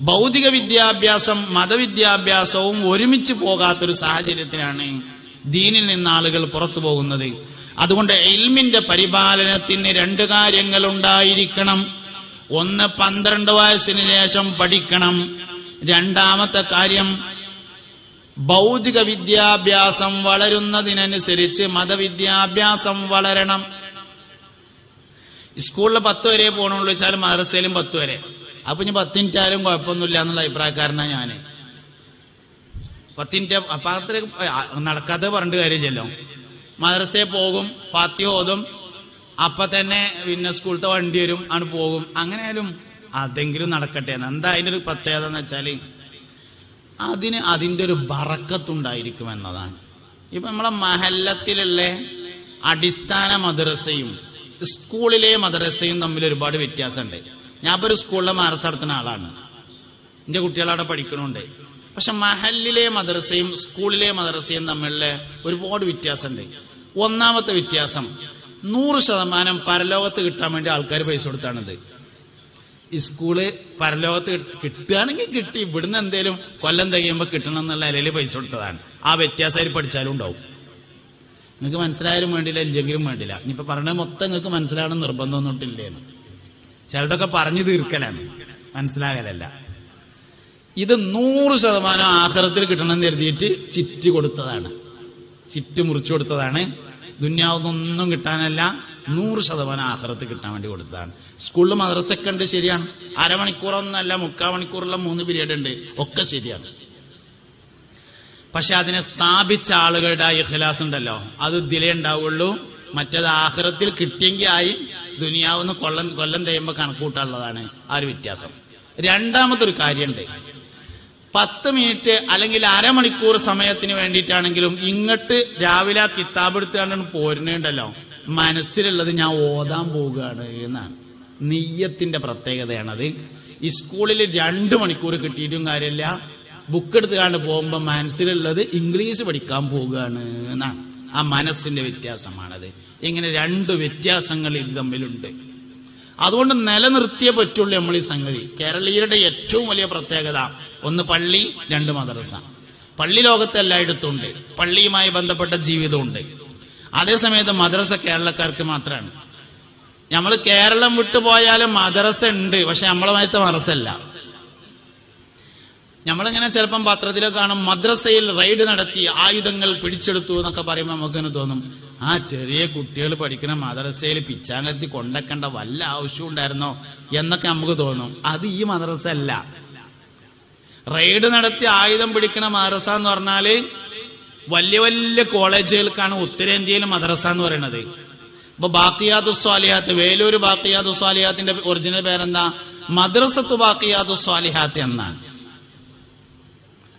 ഭൗതിക വിദ്യാഭ്യാസം മതവിദ്യാഭ്യാസവും ഒരുമിച്ച് പോകാത്തൊരു സാഹചര്യത്തിലാണ് ദീനിൽ നിന്ന് ആളുകൾ പുറത്തു പോകുന്നത്. അതുകൊണ്ട് ഇൽമിന്റെ പരിപാലനത്തിന് രണ്ട് കാര്യങ്ങൾ ഉണ്ടായിരിക്കണം. ഒന്ന് പന്ത്രണ്ട് വയസ്സിന് ശേഷം പഠിക്കണം. രണ്ടാമത്തെ കാര്യം ഭൗതിക വിദ്യാഭ്യാസം വളരുന്നതിനനുസരിച്ച് മതവിദ്യാഭ്യാസം വളരണം. സ്കൂളിൽ പത്ത് വരെ പോകണുള്ളൂ വെച്ചാൽ മദ്രസയിലും പത്ത് വരെ. അപ്പൊ ഇനി പത്ത് മിനിറ്റ് ആയാലും കുഴപ്പമൊന്നുമില്ല എന്നുള്ള അഭിപ്രായക്കാരനാണ് ഞാൻ. പത്തിനിറ്റ അത്ര നടക്കാത്ത പറഞ്ഞിട്ട് കാര്യമില്ലല്ലോ. മദ്രസയിൽ പോകും ഫാത്തി ഓതും അപ്പൊ തന്നെ പിന്നെ സ്കൂളത്തെ വണ്ടി വരും ആണ് പോകും. അങ്ങനെയായാലും അതെങ്കിലും നടക്കട്ടെ എന്ന്. എന്താ അതിന്റെ ഒരു പ്രത്യേകത എന്ന് വെച്ചാൽ അതിന് അതിന്റെ ഒരു ബറക്കത്തുണ്ടായിരിക്കും എന്നതാണ്. ഇപ്പൊ നമ്മളെ മഹല്ലത്തിലുള്ള അടിസ്ഥാന മദ്രസയും സ്കൂളിലെ മദ്രസയും തമ്മിൽ ഒരുപാട് വ്യത്യാസമുണ്ട്. ഞാൻ ഇപ്പൊ ഒരു സ്കൂളിലെ മദ്രസ നടത്തുന്ന ആളാണ്. എന്റെ കുട്ടികൾ അവിടെ പഠിക്കണുണ്ട്. പക്ഷെ മഹലിലെ മദ്രസയും സ്കൂളിലെ മദ്രസയും തമ്മിലുള്ള ഒരുപാട് വ്യത്യാസമുണ്ട്. ഒന്നാമത്തെ വ്യത്യാസം നൂറ് ശതമാനം പരലോകത്ത് കിട്ടാൻ വേണ്ടി ആൾക്കാർ പൈസ കൊടുത്താണിത്. ഈ സ്കൂൾ പരലോകത്ത് കിട്ടുകയാണെങ്കിൽ കിട്ടി. ഇവിടുന്ന് എന്തേലും കൊല്ലം തികയുമ്പോ കിട്ടണം എന്നുള്ള നിലയിൽ പൈസ കൊടുത്തതാണ്. ആ വ്യത്യാസം അതിൽ പഠിച്ചാലും ഉണ്ടാവും. നിങ്ങൾക്ക് മനസ്സിലായാലും വേണ്ടില്ല ഇല്ലെങ്കിലും വേണ്ടില്ല ഇനിയിപ്പോ പറഞ്ഞ മൊത്തം നിങ്ങൾക്ക് മനസ്സിലാവണം നിർബന്ധമൊന്നുമില്ലേന്ന് ചിലതൊക്കെ പറഞ്ഞു തീർക്കലാണ്. മനസ്സിലാകലല്ല. ഇത് നൂറ് ശതമാനം ആഹാരത്തിൽ കിട്ടണം എന്ന് കരുതിയിട്ട് ചിറ്റ് കൊടുത്തതാണ്. ചിറ്റ് മുറിച്ചു കൊടുത്തതാണ്. ദുന്യാവുന്നൊന്നും കിട്ടാനല്ല നൂറ് ശതമാനം ആഹാരത്തിൽ കിട്ടാൻ വേണ്ടി കൊടുത്തതാണ്. സ്കൂളിൽ മദ്രസൊക്കെ ഉണ്ട് ശരിയാണ്. അരമണിക്കൂറൊന്നല്ല മുക്കാൽ മണിക്കൂറുള്ള മൂന്ന് പീരീഡ് ഉണ്ട്. ഒക്കെ ശരിയാണ്. പക്ഷെ അതിനെ സ്ഥാപിച്ച ആളുകളുടെ ഇഖ്ലാസ് ഉണ്ടല്ലോ. അത് ഇതിലേ ഉണ്ടാവുള്ളൂ. മറ്റത് ആഹ്റത്തിൽ കിട്ടിയെങ്കിൽ ആയി ദുനിയാവുന്ന കൊല്ലം കൊല്ലം തെയ്യുമ്പോൾ കണക്കൂട്ടാനുള്ളതാണ് ആ ഒരു വ്യത്യാസം. രണ്ടാമത്തെ ഒരു കാര്യമുണ്ട് പത്ത് മിനിറ്റ് അല്ലെങ്കിൽ അരമണിക്കൂർ സമയത്തിന് വേണ്ടിയിട്ടാണെങ്കിലും ഇങ്ങോട്ട് രാവിലെ ആ കിതാബ് എടുത്തുകൊണ്ടാണ് പോരുന്നുണ്ടല്ലോ. മനസ്സിലുള്ളത് ഞാൻ ഓതാൻ പോവുകയാണ് എന്നാണ്. നെയ്യത്തിന്റെ പ്രത്യേകതയാണത്. ഈ സ്കൂളിൽ രണ്ട് മണിക്കൂർ കിട്ടിയിട്ടും കാര്യമില്ല. ബുക്ക് എടുത്ത് എടുത്തുകൊണ്ട് പോകുമ്പോൾ മനസ്സിലുള്ളത് ഇംഗ്ലീഷ് പഠിക്കാൻ പോവുകയാണ് എന്നാണ്. ആ മനസ്സിന്റെ വ്യത്യാസമാണത്. ഇങ്ങനെ രണ്ട് വ്യത്യാസങ്ങൾ ഇത് തമ്മിലുണ്ട്. അതുകൊണ്ട് നിലനിർത്തിയേ പറ്റുള്ളൂ നമ്മൾ ഈ സംഗതി. കേരളീയരുടെ ഏറ്റവും വലിയ പ്രത്യേകത ഒന്ന് പള്ളി രണ്ട് മദ്രസ. പള്ളി ലോകത്ത് എല്ലായിടത്തും ഉണ്ട് പള്ളിയുമായി ബന്ധപ്പെട്ട ജീവിതമുണ്ട്. അതേസമയത്ത് മദ്രസ കേരളക്കാർക്ക് മാത്രമാണ്. നമ്മൾ കേരളം വിട്ടുപോയാലും മദ്രസ ഉണ്ട് പക്ഷെ നമ്മളെ മായത്തെ മദ്രസ അല്ല നമ്മളിങ്ങനെ ചിലപ്പം പത്രത്തിലൊക്കെ കാണും മദ്രസയിൽ റെയ്ഡ് നടത്തി ആയുധങ്ങൾ പിടിച്ചെടുത്തു എന്നൊക്കെ പറയുമ്പോൾ നമുക്കിങ്ങനെ തോന്നും? ആ ചെറിയ കുട്ടികൾ പഠിക്കുന്ന മദ്രസയിൽ പിച്ചാങ്കത്തി കൊണ്ടക്കേണ്ട വല്ല ആവശ്യം ഉണ്ടായിരുന്നോ എന്നൊക്കെ നമുക്ക് തോന്നും. അത് ഈ മദ്രസ അല്ല റെയ്ഡ് നടത്തി ആയുധം പിടിക്കുന്ന മദ്രസ എന്ന് പറഞ്ഞാൽ വലിയ വലിയ കോളേജുകൾക്കാണ് ഉത്തരേന്ത്യയിൽ മദ്രസ എന്ന് പറയുന്നത്. ഇപ്പൊ ബാക്കിയാദു സ്വാലിഹാത്ത് വേലൂർ ബാക്കിയാദു സ്വാലിഹാത്തിന്റെ ഒറിജിനൽ പേരെന്താ? മദ്രസത്തു ബാക്കിയാദു സ്വാലിഹാത്ത് എന്നാണ്.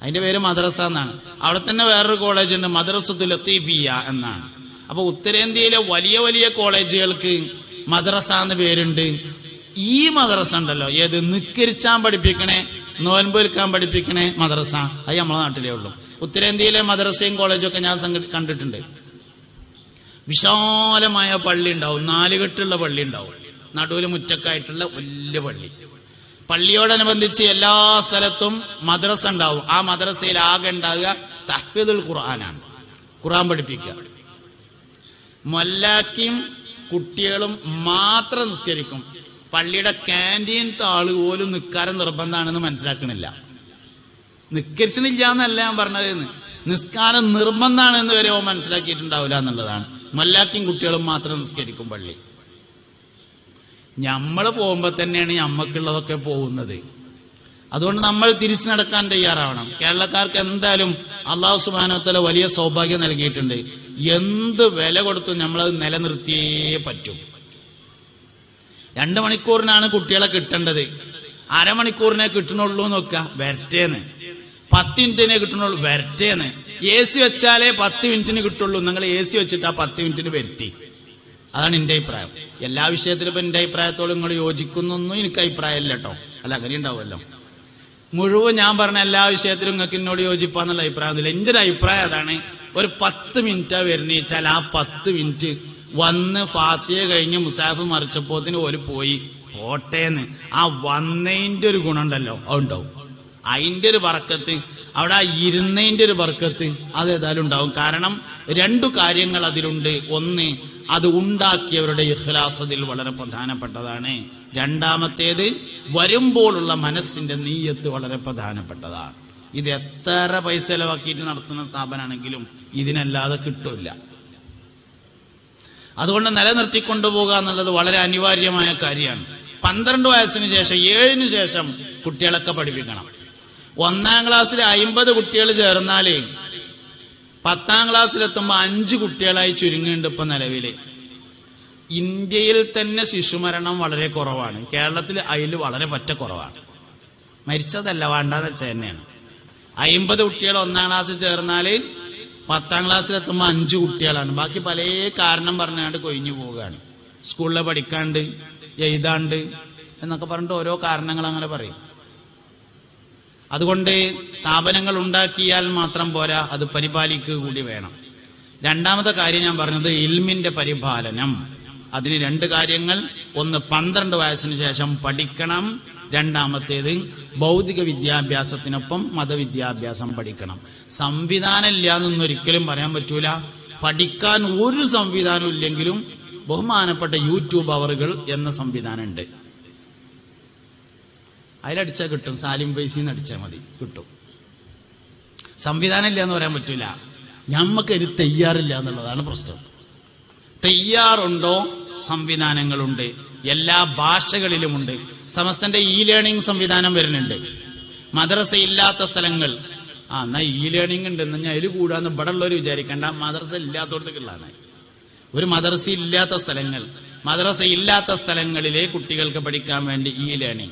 അതിന്റെ പേര് മദ്രസ എന്നാണ്. അവിടെ തന്നെ വേറൊരു കോളേജ് ഉണ്ട് മദ്രസത്തു ലത്തീഫിയ എന്നാണ്. അപ്പൊ ഉത്തരേന്ത്യയിലെ വലിയ വലിയ കോളേജുകൾക്ക് മദ്രസ എന്ന് പേരുണ്ട്. ഈ മദ്രസ ഉണ്ടല്ലോ. ഏത്? നിക്കരിച്ചാൻ പഠിപ്പിക്കണേ നോൻപൊരുക്കാൻ പഠിപ്പിക്കണേ മദ്രസ. അത് നമ്മളെ നാട്ടിലേ ഉള്ളൂ. ഉത്തരേന്ത്യയിലെ മദ്രസയും കോളേജും ഒക്കെ ഞാൻ കണ്ടിട്ടുണ്ട്. വിശാലമായ പള്ളി ഉണ്ടാവും. നാലുകെട്ടുള്ള പള്ളി ഉണ്ടാവും. നടുവിൽ മുറ്റക്കായിട്ടുള്ള വലിയ പള്ളി. പള്ളിയോടനുബന്ധിച്ച് എല്ലാ സ്ഥലത്തും മദ്രസ ഉണ്ടാവും. ആ മദ്രസയിൽ ആകെ ഉണ്ടാകുക തഹ്ഫീദുൽ ഖുർആനാണ്. ഖുർആൻ പഠിപ്പിക്കുക. മൊല്ലാക്കിയും കുട്ടികളും മാത്രം നിസ്കരിക്കും. പള്ളിയുടെ ക്യാന്റീൻ ആൾ പോലും നിസ്കാരം നിർബന്ധമാണെന്ന് മനസ്സിലാക്കണില്ല. നിസ്കരിച്ചണില്ല എന്നല്ല ഞാൻ പറഞ്ഞത് നിസ്കാരം നിർബന്ധമാണെന്ന് വരെ ഓ മനസ്സിലാക്കിയിട്ടുണ്ടാവില്ല എന്നുള്ളതാണ്. മൊല്ലാക്കിയും കുട്ടികളും മാത്രം നിസ്കരിക്കും പള്ളി. നമ്മൾ പോകുമ്പോൾ തന്നെയാണ് ഞമ്മക്കുള്ളതൊക്കെ പോകുന്നത്. അതുകൊണ്ട് നമ്മൾ തിരിച്ചു നടക്കാൻ തയ്യാറാവണം. കേരളക്കാർക്ക് എന്തായാലും അള്ളാഹു സുബാനത്തല വലിയ സൗഭാഗ്യം നൽകിയിട്ടുണ്ട്. എന്ത് വില കൊടുത്തും നമ്മളത് നിലനിർത്തിയേ പറ്റും. രണ്ട് മണിക്കൂറിനാണ് കുട്ടികളെ കിട്ടേണ്ടത്. അരമണിക്കൂറിനെ കിട്ടണുള്ളൂ നോക്കുക. വരട്ടേന്ന്. പത്ത് മിനിറ്റിനെ കിട്ടണുള്ളൂ. വരട്ടേന്ന്. എ സി വെച്ചാലേ പത്ത് മിനിറ്റിന് കിട്ടുള്ളൂ. നിങ്ങൾ എ സി വെച്ചിട്ട് ആ പത്ത് മിനിറ്റിന് വരുത്തി. അതാണ് എന്റെ അഭിപ്രായം. എല്ലാ വിഷയത്തിലും ഇപ്പൊ എന്റെ അഭിപ്രായത്തോട് നിങ്ങൾ യോജിക്കുന്നൊന്നും എനിക്ക് അഭിപ്രായമില്ല കേട്ടോ. അല്ല അങ്ങനെ ഉണ്ടാവുമല്ലോ. മുഴുവൻ ഞാൻ പറഞ്ഞ എല്ലാ വിഷയത്തിലും നിങ്ങൾക്ക് എന്നോട് യോജിപ്പാന്നുള്ള അഭിപ്രായമൊന്നുമില്ല. എന്റെ ഒരു അഭിപ്രായം അതാണ്. ഒരു പത്ത് മിനിറ്റാ വരുന്നേച്ചാൽ ആ പത്ത് മിനിറ്റ് വന്ന് ഫാത്തിയെ കഴിഞ്ഞ് മുസാഫ് മറിച്ചപ്പോത്തിന് ഒരു പോയി. ഓട്ടേന്ന് ആ വന്നതിന്റെ ഒരു ഗുണമുണ്ടല്ലോ. അതുണ്ടാവും. അതിന്റെ ഒരു വറക്കത്ത് അവിടെ ആ ഇരുന്നതിന്റെ ഒരു വർക്കത്ത് അത് ഏതായാലും ഉണ്ടാവും. കാരണം രണ്ടു കാര്യങ്ങൾ അതിലുണ്ട്. ഒന്ന് അത് ഉണ്ടാക്കിയവരുടെ ഇഖ്ലാസ് അതിൽ വളരെ പ്രധാനപ്പെട്ടതാണ്. രണ്ടാമത്തേത് വരുമ്പോഴുള്ള മനസ്സിന്റെ നീയത്ത് വളരെ പ്രധാനപ്പെട്ടതാണ്. ഇത് എത്ര പൈസ ചെലവാക്കിയിട്ട് നടത്തുന്ന സ്ഥാപനമാണെങ്കിലും ഇതിനല്ലാതെ കിട്ടില്ല. അതുകൊണ്ട് നിലനിർത്തിക്കൊണ്ടുപോകുക എന്നുള്ളത് വളരെ അനിവാര്യമായ കാര്യമാണ്. പന്ത്രണ്ട് വയസ്സിന് ശേഷം ഏഴിന് ശേഷം കുട്ടികളൊക്കെ പഠിപ്പിക്കണം. ഒന്നാം ക്ലാസ്സിൽ അയിമ്പത് കുട്ടികൾ ചേർന്നാൽ പത്താം ക്ലാസ്സിലെത്തുമ്പോൾ അഞ്ച് കുട്ടികളായി ചുരുങ്ങുന്നുണ്ട് ഇപ്പൊ നിലവിൽ. ഇന്ത്യയിൽ തന്നെ ശിശുമരണം വളരെ കുറവാണ്. കേരളത്തിൽ അതിൽ വളരെ പറ്റ കുറവാണ്. മരിച്ചതല്ല വേണ്ടാന്ന് വെച്ച തന്നെയാണ്. അയിമ്പത് കുട്ടികൾ ഒന്നാം ക്ലാസ്സിൽ ചേർന്നാൽ പത്താം ക്ലാസ്സിലെത്തുമ്പോൾ അഞ്ച് കുട്ടികളാണ്. ബാക്കി പല കാരണം പറഞ്ഞാണ്ട് കൊഴിഞ്ഞു പോവുകയാണ്. സ്കൂളിലെ പഠിക്കാണ്ട് എഴുതാണ്ട് എന്നൊക്കെ പറഞ്ഞിട്ട് ഓരോ കാരണങ്ങൾ അങ്ങനെ പറയും. അതുകൊണ്ട് സ്ഥാപനങ്ങൾ ഉണ്ടാക്കിയാൽ മാത്രം പോരാ അത് പരിപാലിക്കുക കൂടി വേണം. രണ്ടാമത്തെ കാര്യം ഞാൻ പറഞ്ഞത് ഇൽമിന്റെ പരിപാലനം. അതിന് രണ്ട് കാര്യങ്ങൾ. ഒന്ന് പന്ത്രണ്ട് വയസ്സിന് ശേഷം പഠിക്കണം രണ്ടാമത്തേത് ഭൗതിക വിദ്യാഭ്യാസത്തിനൊപ്പം മതവിദ്യാഭ്യാസം പഠിക്കണം. സംവിധാനം ഇല്ലാന്നൊന്നും ഒരിക്കലും പറയാൻ പറ്റൂല. പഠിക്കാൻ ഒരു സംവിധാനം ഇല്ലെങ്കിലും ബഹുമാനപ്പെട്ട യൂട്യൂബ് അവറുകൾ എന്ന സംവിധാനം ഉണ്ട് അതിലടിച്ചാൽ കിട്ടും. സാലിം പൈസന്ന് അടിച്ചാൽ മതി. കിട്ടും. സംവിധാനം ഇല്ല എന്ന് പറയാൻ പറ്റൂല. ഞമ്മക്ക് ഒരു തയ്യാറില്ല എന്നുള്ളതാണ് പ്രശ്നം. തയ്യാറുണ്ടോ? സംവിധാനങ്ങളുണ്ട്. എല്ലാ ഭാഷകളിലുമുണ്ട്. സമസ്തന്റെ ഇ ലേണിംഗ് സംവിധാനം വരുന്നുണ്ട്. മദ്രസ ഇല്ലാത്ത സ്ഥലങ്ങൾ. ആ എന്നാ ഇ ലേണിംഗ് ഉണ്ട് ഞാൻ അതിൽ കൂടാന്ന് ഇവിടെ ഉള്ളവർ വിചാരിക്കണ്ട. മദ്രസ ഇല്ലാത്തടത്തേക്കുള്ളതാണ് ഒരു മദ്രസ ഇല്ലാത്ത സ്ഥലങ്ങൾ. മദ്രസ ഇല്ലാത്ത സ്ഥലങ്ങളിലെ കുട്ടികൾക്ക് പഠിക്കാൻ വേണ്ടി ഇ ലേണിംഗ്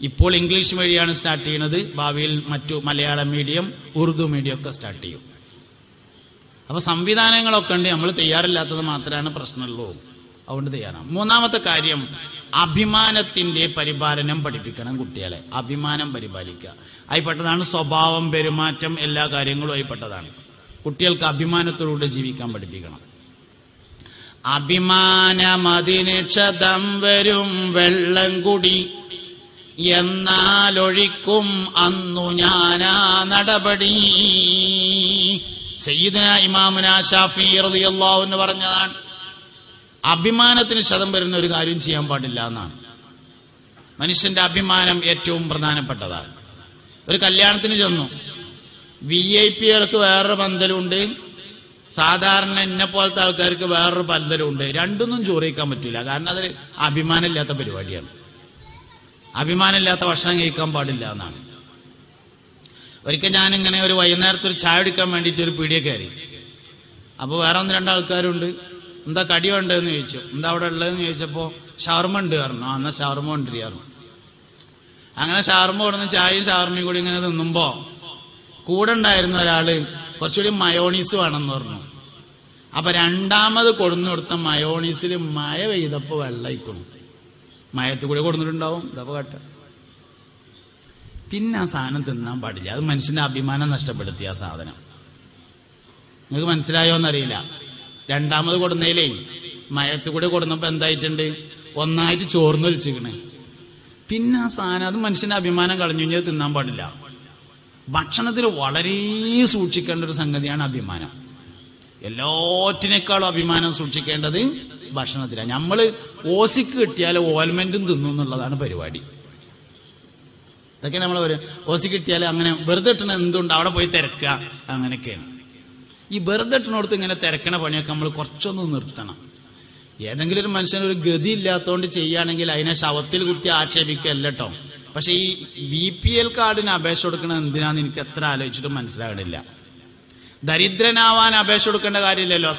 ഇപ്പോൾ ഇംഗ്ലീഷ് വഴിയാണ് സ്റ്റാർട്ട് ചെയ്യുന്നത്. ഭാവിയിൽ മറ്റു മലയാളം മീഡിയം ഉറുദു മീഡിയം ഒക്കെ സ്റ്റാർട്ട് ചെയ്യും. അപ്പൊ സംവിധാനങ്ങളൊക്കെ ഉണ്ട്. നമ്മൾ തയ്യാറില്ലാത്തത് മാത്രമാണ് പ്രശ്നമുള്ളൂ. അതുകൊണ്ട് തയ്യാറാണ്. മൂന്നാമത്തെ കാര്യം അഭിമാനത്തിന്റെ പരിപാലനം പഠിപ്പിക്കണം കുട്ടികളെ. അഭിമാനം പരിപാലിക്കുക. അതിൽപ്പെട്ടതാണ് സ്വഭാവം പെരുമാറ്റം എല്ലാ കാര്യങ്ങളും അതിൽപ്പെട്ടതാണ് കുട്ടികൾക്ക് അഭിമാനത്തിലൂടെ ജീവിക്കാൻ പഠിപ്പിക്കണം. അഭിമാനമതിന് ക്ഷതം വരും വെള്ളം കുടി. എന്നാലൊഴിക്കും അന്നു ഞാനാ നടപടി. സയ്യിദന ഇമാമുന ഷാഫി റളിയല്ലാഹു എന്ന് പറഞ്ഞതാണ്. അഭിമാനത്തിന് ക്ഷതം വരുന്ന ഒരു കാര്യം ചെയ്യാൻ പാടില്ല എന്നാണ്. മനുഷ്യന്റെ അഭിമാനം ഏറ്റവും പ്രധാനപ്പെട്ടതാണ്. ഒരു കല്യാണത്തിന് ചെന്നു. വി ഐ പികൾക്ക് വേറൊരു പന്തലുണ്ട്. സാധാരണ എന്നെ പോലത്തെ ആൾക്കാർക്ക് വേറൊരു പന്തലുണ്ട്. രണ്ടൊന്നും ചോറിയിക്കാൻ പറ്റില്ല കാരണം അതൊരു അഭിമാനമില്ലാത്ത പരിപാടിയാണ്. അഭിമാനമില്ലാത്ത ഭക്ഷണം കഴിക്കാൻ പാടില്ല എന്നാണ്. ഒരിക്കൽ ഞാനിങ്ങനെ ഒരു വൈകുന്നേരത്ത് ഒരു ചായ എടുക്കാൻ വേണ്ടിയിട്ട് ഒരു പീടിയ കയറി. അപ്പോൾ വേറെ ഒന്ന് രണ്ട് ആൾക്കാരുണ്ട്. എന്താ കടി വേണ്ടതെന്ന് ചോദിച്ചു. എന്താ അവിടെ ഉള്ളതെന്ന് ചോദിച്ചപ്പോൾ ഷവർമ ഉണ്ട് പറഞ്ഞു. ആ എന്നാൽ ഷവർമ കൊണ്ടിരിക്കുന്നു അങ്ങനെ ഷവർമ കൊടുന്ന് ചായയും ഷവർമയും കൂടി ഇങ്ങനെ തിന്നുമ്പോൾ കൂടെ ഉണ്ടായിരുന്ന ഒരാൾ കുറച്ചുകൂടി മയോണീസ് വേണമെന്ന് പറഞ്ഞു. അപ്പൊ രണ്ടാമത് കൊടുന്നു കൊടുത്ത മയോണീസിൽ മഴ പെയ്തപ്പോ വെള്ളയിക്കണം മയത്ത് കൂടി കൊടുത്തിട്ടുണ്ടാവും. ഇതപ്പോ കേട്ട. പിന്നെ ആ സാധനം തിന്നാൻ പാടില്ല. അത് മനുഷ്യന്റെ അഭിമാനം നഷ്ടപ്പെടുത്തി ആ സാധനം. നിങ്ങൾക്ക് മനസ്സിലായോ എന്നറിയില്ല രണ്ടാമത് കൊടുന്നതിലേ മയത്ത് കൂടി കൊടുന്നപ്പോ എന്തായിട്ടുണ്ട്? ഒന്നായിട്ട് ചോർന്ന് വലിച്ചിക്കണേ പിന്നെ ആ സാധനം അത് മനുഷ്യന്റെ അഭിമാനം കളഞ്ഞു കഴിഞ്ഞാൽ തിന്നാൻ പാടില്ല. ഭക്ഷണത്തിൽ വളരെ സൂക്ഷിക്കേണ്ട ഒരു സംഗതിയാണ് അഭിമാനം. എല്ലാറ്റിനേക്കാളും അഭിമാനം സൂക്ഷിക്കേണ്ടത് ഭക്ഷണത്തിലാണ് നമ്മൾ ഓസിക്ക് കിട്ടിയാൽ ഓൽമെന്റും തിന്നു എന്നുള്ളതാണ് പരിപാടി. ഇതൊക്കെ നമ്മൾ ഓസിക്ക് ഓസി കിട്ടിയാൽ അങ്ങനെ വെറുതെ ഇട്ടണ എന്തുണ്ട്? അവിടെ പോയി തിരക്കുക. അങ്ങനെയൊക്കെയാണ്. ഈ വെറുതെ ഇട്ടിനോടത്ത് ഇങ്ങനെ തിരക്കണ പണിയൊക്കെ നമ്മൾ കുറച്ചൊന്ന് നിർത്തണം. ഏതെങ്കിലും ഒരു മനുഷ്യന് ഒരു ഗതി ഇല്ലാത്തതുകൊണ്ട് ചെയ്യുകയാണെങ്കിൽ അതിനെ ശവത്തിൽ കുത്തി ആക്ഷേപിക്കല്ല കേട്ടോ പക്ഷെ ഈ ബി പി എൽ കാർഡിന് അപേക്ഷ കൊടുക്കണത് എന്തിനാന്ന് എനിക്ക് എത്ര ആലോചിച്ചിട്ടും മനസ്സിലാകണില്ല. ദരിദ്രനാവാൻ അപേക്ഷ കൊടുക്കേണ്ട കാര്യമില്ലല്ലോ.